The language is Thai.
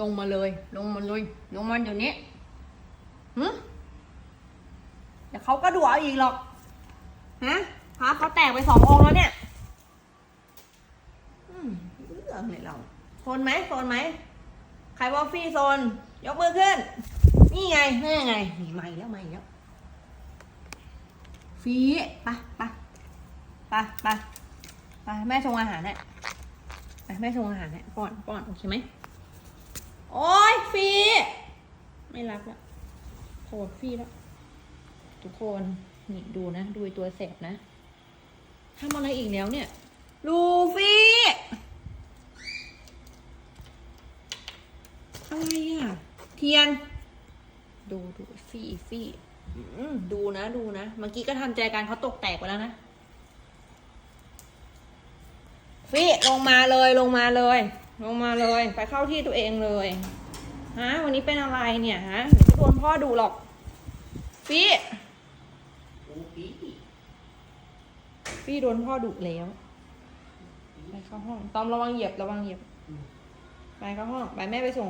ลงมาเลย ลงมาเลย ลงมาเดี๋ยวนี้หึเดี๋ยวเขาก็ดูเอาอีกหรอก ฮะพาเขาแตกไปสององค์แล้วเนี่ย อืมเรื่องเลยเราโซนไหมโซนไหม ใครว่าฟรีโซน ยกมือขึ้น นี่ไงนี่ไง นี่ใหม่แล้วใหม่แล้วฟรีไปไปไปไปไปแม่ชงอาหารเนี่ยไปแม่ชงอาหารเนี่ยป้อนป้อนโอเคไหม โอ้ยฟรีไม่รักละโกรฟรีแล้ว ทุกคนนี่ดูนะ ดูตัวแสบนะทำอะไรอีกแล้วเนี่ย ลูฟี่อะไรอะ เทียน ดูดูฟี่ฟี่ดูนะ ดูนะ เมื่อกี้ก็ทำใจกันเขาตกแตกไปแล้วนะ ฟี่ลงมาเลยลงมาเลย ลงมาเลย ไปเข้าที่ตัวเองเลยฮะวันนี้เป็นอะไรเนี่ยฮะเดี๋ยวโดนพ่อดูหรอกฟี่พี่ฟี่โดนพ่อดุแล้วไปเข้าห้อง ตอมระวังเหยียบระวังเหยียบ ไปเข้าห้อง ไปแม่ไปส่ง